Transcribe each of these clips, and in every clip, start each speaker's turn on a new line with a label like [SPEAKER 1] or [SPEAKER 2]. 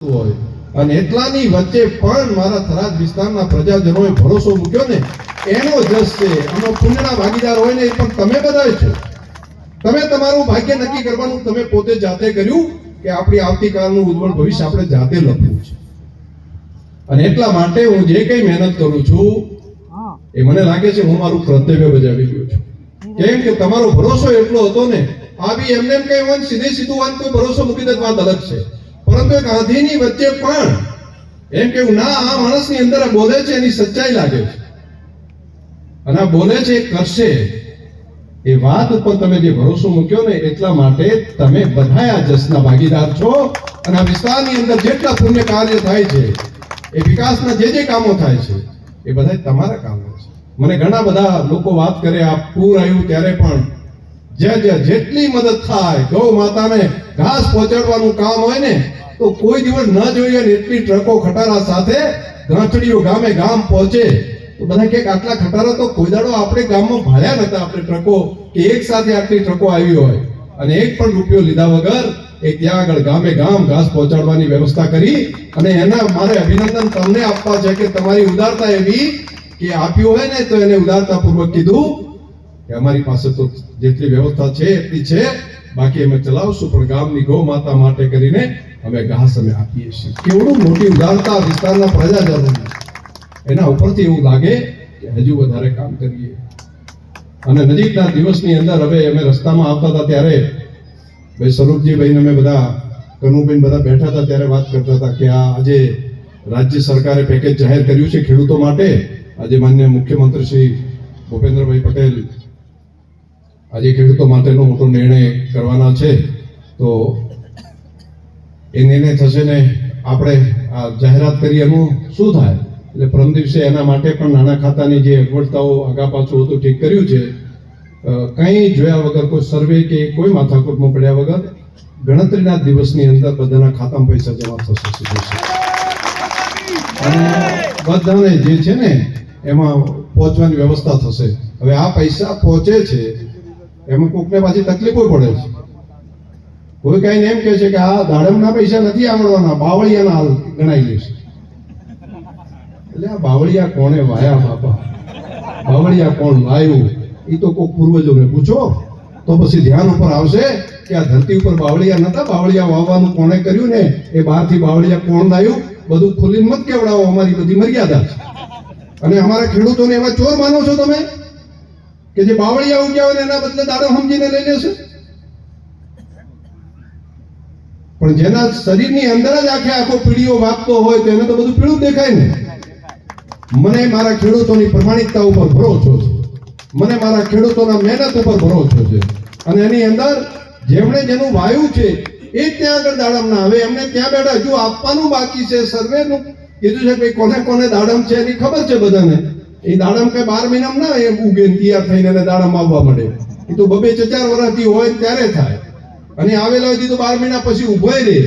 [SPEAKER 1] હોય. અને એટલાની વચ્ચે પણ મારા થરાદ વિસ્તારના પ્રજાજનોએ ભરોસો મૂક્યો ને એનો જસ છે. આમાં પુણ્યના ભાગીદાર હોય ને એ પણ તમે બધા છો. તમે તમારું ભાગ્ય નક્કી કરવાનું તમે પોતે જાતે કર્યું કે આપણી આવતીકાલનું ઉજ્જવળ ભવિષ્ય આપણે જાતે લખવું છે. અને એટલા માટે હું જે કંઈ મહેનત કરું છું એ મને લાગે છે હું મારું કર્તવ્ય બજાવી ગયો છું. કેમ કે તમારો ભરોસો એટલો હતો ને આ બી એમને એમ કઈ હોય સીધે સીધું હોય કોઈ ભરોસો મૂકી દે વાત અલગ છે. પરંતુ એક આંધીની વચ્ચે પણ એમ કેવું ના, આ માણસની અંદર બોલે છે, એની સચ્ચાઈ લાગે છે. અને બોલે છે કરશે. એ વાત ઉપર તમે જે ભરોસો મૂક્યો ને, એટલા માટે તમે બધા આ જસના ભાગીદાર છો. અને આ વિસ્તારની અંદર જેટલા પુણ્ય કાર્ય થાય છે, એ વિકાસના જે જે કામો થાય છે, એ બધા તમારા કામો છે. મને ઘણા બધા લોકો વાત કરે, આ પૂર આવ્યું ત્યારે પણ. જ્યાં જ્યાં જેટલી મદદ થાય, ગૌ માતાને ઘાસ પહોંચાડવાનું કામ હોય ને તો કોઈ દિવસ ન જોઈએ ને એટલી ટ્રકો ખટારા સાથે ગાંઠડીઓ ગામે ગામ પહોંચે. તો બધા કે આટલા ખટારા તો કોઈ દાડો આપણે ગામમાં ભાડ્યા નતા આપણે ટ્રકો, કે એક સાથે આટલી ટ્રકો આવી હોય. અને એક પણ રૂપિયો લીધા વગર એ ત્યાં આગળ ગામે ગામ ઘાસ પહોંચાડવાની વ્યવસ્થા કરી. અને એના મારે અભિનંદન તમને આપવા છે કે તમારી ઉદારતા એવી કે આપ્યું હોય ને તો એને ઉદારતાપૂર્વક કીધું કે અમારી પાસે તો જેટલી વ્યવસ્થા છે, એટલી છે. બાકી અમે ચલાવશું, પણ ગામની ગૌ માતા માટે કરીને અમે ઘાસ અમે આપીએ છીએ. કેવડું મોટી ઉદારતા વિસ્તારના પ્રજાજનોની. એના ઉપરથી એવું લાગે કે હજુ વધારે કામ કરીએ. અને નજીકના દિવસની અંદર હવે અમે રસ્તામાં આવતા હતા ત્યારે ભાઈ સ્વરૂપજીભાઈને અમે બધા કનુભાઈ બધા બેઠા હતા ત્યારે વાત કરતા હતા કે આ આજે રાજ્ય સરકારે પેકેજ જાહેર કર્યું છે ખેડૂતો માટે. આજે માન્ય મુખ્યમંત્રી શ્રી ભૂપેન્દ્રભાઈ પટેલ આજે ખેડૂતો માટેનો મોટો નિર્ણય કરવાના છે. તો એ નિર્ણય થશે ને આપણે આ જાહેરાત કરી એનું શું થાય? એટલે પ્રથમ દિવસે એના માટે પણ નાના ખાતાની જે અગવડતાઓ આગા પાછું હતું ઠીક કર્યું છે. કંઈ જોયા વગર કોઈ સર્વે કે કોઈ માથાકૂટમાં પડ્યા વગર ગણતરીના દિવસની અંદર બધાના ખાતામાં પૈસા જમા થશે. અને બધાને જે છે ને એમાં પહોંચવાની વ્યવસ્થા થશે. હવે આ પૈસા પહોંચે છે, એમાં કોકને પાછી તકલીફો પડે છે. કોઈ કઈ એમ કહે છે કે આ દાડમના પૈસા નથી આવડવાના, બાવળિયાના હાલ ગણાઈ લેશે એટલે આ બાવળિયા કોણે વાયા બાપા? બાવળિયા કોણ વાયું? એ તો કોઈ પૂર્વજોને પૂછો. તો પછી ધ્યાન ઉપર આવશે કે આ ધરતી ઉપર બાવળિયા નતા? બાવળિયા વાવવાનું કોણે કર્યું ને? એ બહારથી બાવળિયા કોણ લાવ્યું બધું ખુલ્લી મત કેવડાવો અમારી બધી મર્યાદા. અને અમારા ખેડૂતોને એવા ચોર માનો છો તમે? કે જે બાવળિયા ઉગ્યા હોય એના બદલે દાડો સમજીને લઈ લેશે? પણ જેના શરીરની અંદર જ આખે આખો પીડીઓ વાગતો હોય તો એને તો બધું પીળું દેખાય ને. મને મારા ખેડૂતોની પ્રમાણિકતા ઉપર ભરોસો છે. મને મારા ખેડૂતોના મહેનત ઉપર ભરોસો છે. અને એની અંદર જેમણે જેનું વાયુ છે, એ ત્યાં આગળ દાડમ ના આવે. એમને ત્યાં બેઠા હજુ આપવાનું બાકી છે સર્વેનું. કીધું છે કે કોને કોને દાડમ છે એની ખબર છે બધાને. એ દાડમ કઈ બાર મહિનામાં ના એ ઉગે તૈયાર થઈને દાડમ આવવા મળે એ તો બબે ચાર વર્ષથી હોય ત્યારે થાય. અને આવેલા હોય તો બાર મહિના પછી ઊભો રહે.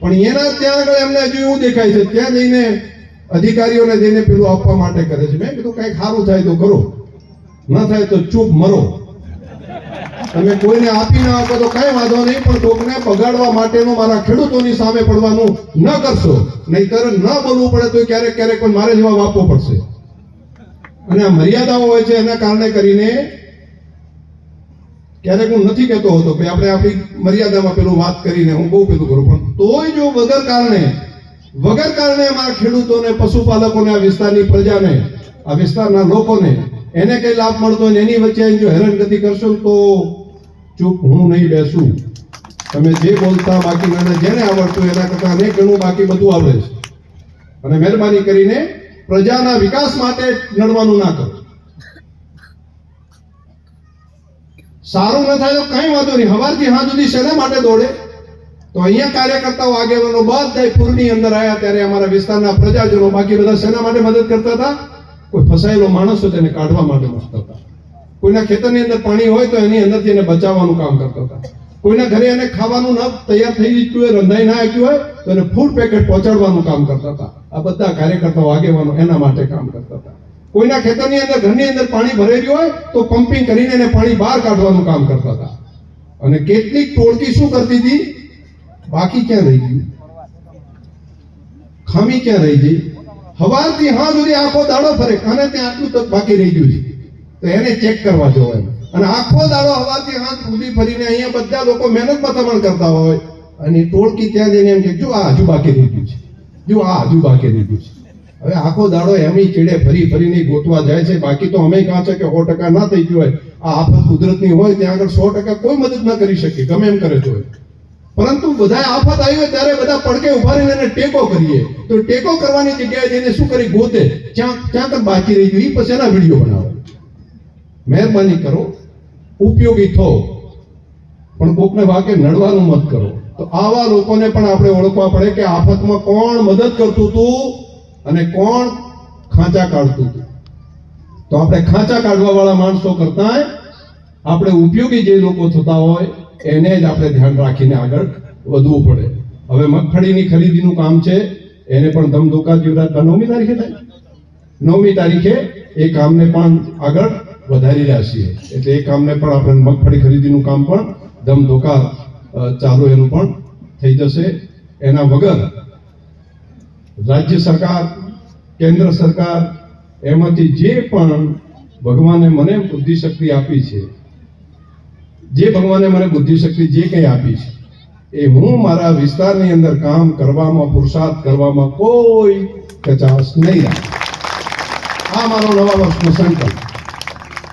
[SPEAKER 1] પણ એના ત્યાં આગળ એમને હજુ એવું દેખાય છે, ત્યાં જઈને અધિકારીઓને જઈને પેલું આપવા માટે કરે છે. મેં કીધું, કંઈક સારું થાય તો કરો. ન થાય તો ચૂપ મરો. તમે કોઈને આપી ના આપો તો કઈ વાંધો નહીં, પણ કોકને બગાડવા માટેનો મારા ખેડૂતોની સામે પડવાનું ન કરશો. નહીતર ન બોલવું પડે તો ક્યારેક ક્યારેક પણ મારે જવાબ આપવો પડશે. અને આ મર્યાદાઓ હોય છે, એના કારણે કરીને ક્યારેક હું નથી કહેતો હતો કે આપણે આપણી મર્યાદામાં પેલું વાત કરીને હું બહુ પેલું કરું, પણ તોય જો વગર કારણે વગર કારણે અમારા ખેડૂતોને, પશુપાલકોને, આ વિસ્તારની પ્રજાને, આ વિસ્તારના લોકોને એને કઈ લાભ મળતો હોય એની વચ્ચે જો હેરાનગતિ કરશો તો ચૂપ હું નહીં બેસું. તમે જે બોલતા બાકી મને જેને આવડતું એના કરતાં અનેક ગણું બાકી બધું આવડે છે. અને મહેરબાની કરીને પ્રજાના વિકાસ માટે લડવાનું ના કરો. સારું ન થાય તો કઈ વાંધો નહીં. હવારથી હાથ સુધી શેના માટે દોડે? તો અહીંયા કાર્યકર્તાઓ, આગેવાનો બધા પૂરની અંદર આવ્યા ત્યારે અમારા વિસ્તારના પ્રજાજનો બાકી બધા શેના માટે મદદ કરતા હતા? કોઈ ફસાયેલો માણસ તેને કાઢવા માટે મસ્ત હતા. કોઈના ખેતરની અંદર પાણી હોય તો એની અંદરથી એને બચાવવાનું કામ કરતા હતા. કોઈના ઘરે એને ખાવાનું ન તૈયાર થઈ ગયું હોય, રંધાઈ ના આપ્યું હોય, તો એને ફૂડ પેકેટ પહોંચાડવાનું કામ કરતા હતા. આ બધા કાર્યકર્તાઓ, આગેવાનો એના માટે કામ કરતા હતા. કોઈના ખેતરની અંદર, ઘરની અંદર પાણી ભરેલું હોય તો પમ્પિંગ કરીને એને પાણી બહાર કાઢવાનું કામ કરતા હતા. અને કેટલીક ટોળકી શું કરતી હતી? બાકી ક્યાં રહી ગયું ખામી ક્યાં રહી ગઈ? હવારથી હા સુધી આખો દાડો ફરે અને ત્યાં આટલું બાકી રહી ગયું છે? તો એને ચેક કરવા જવાય અને આખો દાડો હવારથી હાથ સુધી ફરીને અહીંયા બધા લોકો મહેનત પથામણ કરતા હોય. અને ટોળકી ત્યાં જઈને એમ કે, જો આ હજુ બાકી રહી ગયું છે. જો આ હજુ બાકી રહી ગયું છે. હવે આખો દાડો એમની ચીડે ફરી ફરીને ગોતવા જાય છે. બાકી તો અમે કહા છે કે સો ટકા ના થઈ ગયું હોય. આ આફત કુદરતની હોય ત્યાં આગળ સો ટકા કોઈ મદદ ના કરી શકે. ગમે એમ કરે તો. પરંતુ બધા આફત આવી હોય ત્યારે બધા પડકે ઊભા રહીને એને ટેકો કરીએ. તો ટેકો કરવાની જગ્યાએ જઈને શું કરી? ગોતે. ક્યાં ક્યાં તક બાકી રહી ગયું. એ પછી એના વીડિયો બનાવો. મહેરબાની કરો. ઉપયોગી થો. પણ કોકને વાકે નડવાનું મત કરો. તો આવા લોકોને પણ આપણે ઓળખવા પડે કે આફતમાં કોણ મદદ કરતું હતું? અને કોણ? ખાંચા કાઢતું હતું. તો આપણે ખાંચા કાઢવા વાળા માણસો કરતા આપણે ઉપયોગી જે લોકો થતા હોય, એને જ આપણે ધ્યાન રાખીને આગળ વધવું પડે. હવે મગફળીની ખરીદીનું કામ છે, એને પણ ધમધોકા જીવરાજ નવમી તારીખે થાય. નવમી તારીખે એ કામને પણ આગળ વધારી રહ્યા છીએ. એટલે એ કામને પણ આપણે મગફળી ખરીદીનું કામ પણ ધમધોકા ચાલુ એનું પણ થઈ જશે. એના વગર રાજ્ય સરકાર, કેન્દ્ર સરકાર, એમાંથી જે પણ ભગવાને મને બુદ્ધિશક્તિ આપી છે, જે ભગવાને મને બુદ્ધિ શક્તિ જે કંઈ આપી છે, એ હું મારા વિસ્તારની અંદર કામ કરવામાં પુરુષાર્થ કરવામાં કોઈ કચાશ નહીં રાખે. આ મારો નવા વર્ષનો સંકલ્પ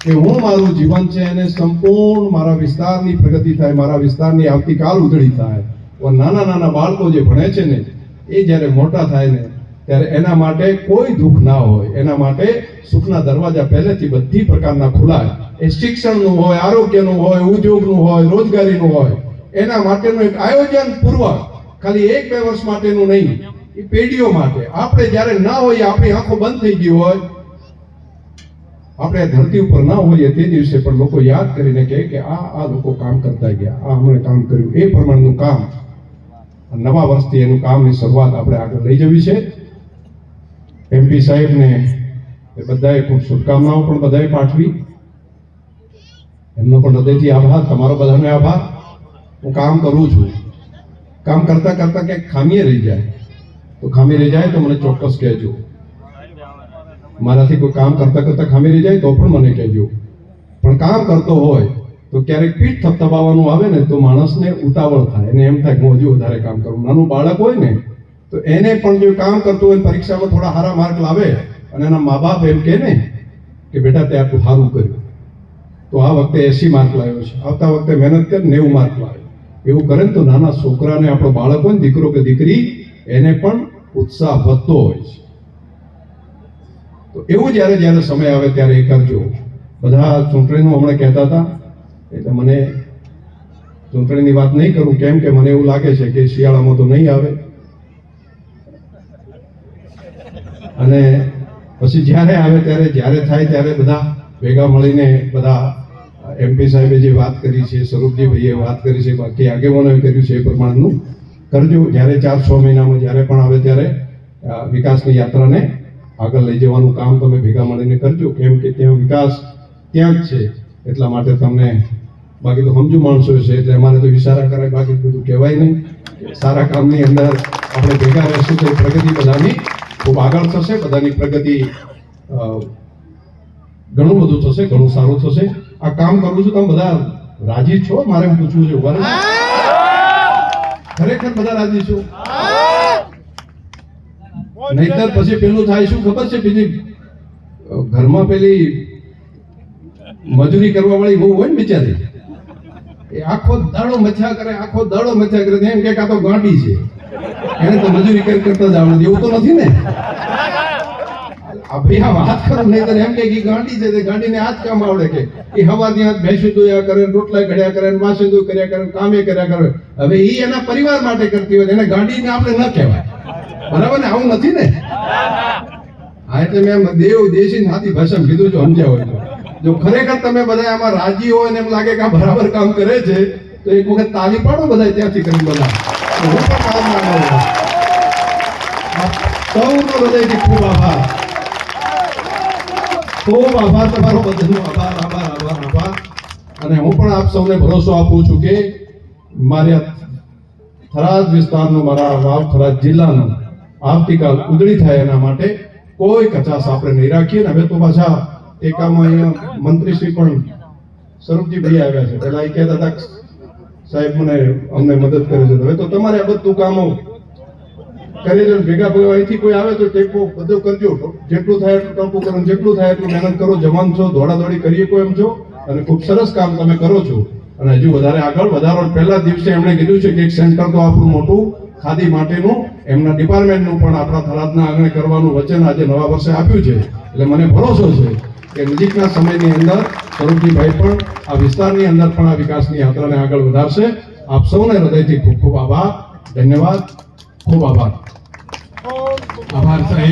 [SPEAKER 1] કે હું મારું જીવન છે એને સંપૂર્ણ મારા વિસ્તારની પ્રગતિ થાય, મારા વિસ્તારની આવતીકાલ ઉજળી થાય. નાના નાના બાળકો જે ભણે છે ને એ જ્યારે મોટા થાય ને, ત્યારે એના માટે કોઈ દુઃખ ના હોય. એના માટે સુખના દરવાજા પહેલેથી બધી પ્રકારના ખુલાય એ શિક્ષણનું હોય, આરોગ્યનું હોય, ઉદ્યોગનું હોય, રોજગારીનું હોય, એના માટેનું એક આયોજન પૂર્વક. ખાલી એક બે વર્ષ માટેનું નહીં, એ પેઢીઓ માટે. આપણે જ્યારે ના હોઈએ, આપણી આંખો બંધ થઈ ગઈ હોય, આપણે ધરતી ઉપર ના હોઈએ તે દિવસે પણ લોકો યાદ કરીને કહે કે આ આ લોકો કામ કરતા ગયા, આ હમણાં કામ કર્યું. એ પ્રમાણનું કામ નવા વર્ષથી એનું કામની શરૂઆત આપણે આગળ લઈ જવી છે. એમપી સાહેબને એ બધાએ ખૂબ શુભકામનાઓ પણ બધાએ પાઠવી. એમનો પણ હૃદયથી આભાર, તમારો બધાને આભાર. હું કામ કરું છું. કામ કરતાં કરતાં ક્યાંક ખામીએ રહી જાય. તો ખામી રહી જાય તો મને ચોક્કસ કહેજો. મારાથી કોઈ કામ કરતા કરતા ખામી રહી જાય તો પણ મને કહેજો. પણ કામ કરતો હોય તો ક્યારેક પીઠ થપથપાવવાનું આવે ને તો માણસને ઉતાવળ થાય. એને એમ થાય કે હજુ વધારે કામ કરું. નાનું બાળક હોય ને, તો એને પણ જો કામ કરતું હોય પરીક્ષામાં થોડા સારા માર્ક લાવે અને એના મા બાપ એમ કહે ને કે બેટા તે આટલું સારું કર્યું. તો આ વખતે એસી માર્ક લાવ્યો છે. આવતા વખતે મહેનત કર, નેવું માર્ક લાવ્યો એવું કરે ને તો નાના છોકરાને, આપણો બાળક હોય દીકરો કે દીકરી, એને પણ ઉત્સાહ વધતો હોય છે. તો એવું જ્યારે જ્યારે સમય આવે ત્યારે એ કરજો બધા ચૂંટણીનું હમણાં કહેતા હતા એટલે મને ચૂંટણીની વાત નહીં કરું, કેમ કે મને એવું લાગે છે કે શિયાળામાં તો નહીં આવે. અને પછી જ્યારે આવે ત્યારે, જ્યારે થાય ત્યારે બધા ભેગા મળીને બધા એમપી સાહેબે જે વાત કરી છે, સ્વરૂપજી ભાઈએ વાત કરી છે, બાકી આગેવાનોએ કર્યું છે એ પ્રમાણનું, કરજો. જ્યારે ચાર છ મહિનામાં જ્યારે પણ આવે ત્યારે વિકાસની યાત્રાને આગળ લઈ જવાનું કામ તમે ભેગા મળીને કરજો. કેમ કે ત્યાં વિકાસ ત્યાં જ છે. એટલા માટે તમને બાકી તો સમજુ માણસો છે એટલે અમારે તો ઇશારા કરાય બાકી બધું કહેવાય નહીં. સારા કામની અંદર આપણે ભેગા રહેશું તો પ્રગતિ બધાની ખૂબ આગળ થશે, બધાની પ્રગતિ ઘણું બધું થશે, ઘણું સારું થશે. આ કામ કરું છું, તમે બધા રાજી છો? મારે પૂછવું છે ખરેખર બધા રાજી છો? નહીતર પછી પેલું થાય શું ખબર છે, બીજી ઘરમાં પેલી મજૂરી કરવા વાળી બહુ હોય ને બિચારી. એ આખો દાડો મચ્છા કરે, આખો દાડો મચ્છા કરે. એમ કે આ તો ગાંડી છે. એને તો મજૂરી કરી કરતા જ આવડે એવું તો નથી ને? આ ભાઈ આ વાત કરો નહીં તો એમ કે ગાંડી છે. તે ગાંડીને આ જ કામ આવડે કે એ હવાથી હાથ ભેંસું ધોયા કરે, રોટલા ઘડ્યા કરે, માસે દો કર્યા કરે, કામે કર્યા કરે. હવે એ એના પરિવાર માટે કરતી હોય એને ગાંડીને આપણે ન કહેવાય. બરાબર ને? આવું નથી ને? હા, એટલે મેં દેવ, દેશી હાથી ભાષામાં કીધું છું, સમજ્યા હોય તો. જો ખરેખર તમે બધા આમાં રાજી હોય એમ લાગે કે આ બરાબર કામ કરે છે, તો એક વખત તાલી પાડો બધા ત્યાંથી કરી બધા. હું પણ પાડું. આપ સૌનો હૃદયથી ખૂબ આભાર. ખૂબ આભાર તમારો બધાનો. આભાર આભાર આભાર આભાર. અને હું પણ આપ સૌને ભરોસો આપું છું કે મારી થરાદ વિસ્તારનો મારા વાવ થરાદ જિલ્લાનો આવતીકાલ ઉજળી થાય એના માટે કોઈ કચાશ આપણે નહીં રાખીએ ને હવે તો પાછા એકામાં અહીંયા મંત્રીશ્રી પણ સ્વરૂપજીભાઈ આવ્યા છે. પેલા એ કહેતા હતા સાહેબ મને અમને મદદ કરે છે. હવે તો તમારે આ બધું કામો કરી લો ભેગા ભેગા અહીંથી કોઈ આવે તો ટેકો બધું કરજો. જેટલું થાય એટલું ટેમ્પો કરો જેટલું થાય એટલું મહેનત કરો. જવાન છો, દોડાદોડી કરીએ કોઈ એમ છો? અને ખૂબ સરસ કામ તમે કરો છો. અને હજુ વધારે આગળ વધારો. પહેલા દિવસે એમણે કીધું છે કે એક સેન્ટર તો આપણું મોટું ખાદી માટેનું, એમના ડિપાર્ટમેન્ટનું પણ આપણા થરાદના આંગણે કરવાનું વચન આજે નવા વર્ષે આપ્યું છે. એટલે મને ભરોસો છે. કે નજીકના સમયની અંદર સ્વરૂપજીભાઈ પણ આ વિસ્તારની અંદર પણ આ વિકાસની યાત્રાને આગળ વધારશે. આપ સૌને હૃદયથી ખૂબ ખૂબ આભાર. ધન્યવાદ. ખૂબ આભાર.
[SPEAKER 2] આભાર સાહેબ.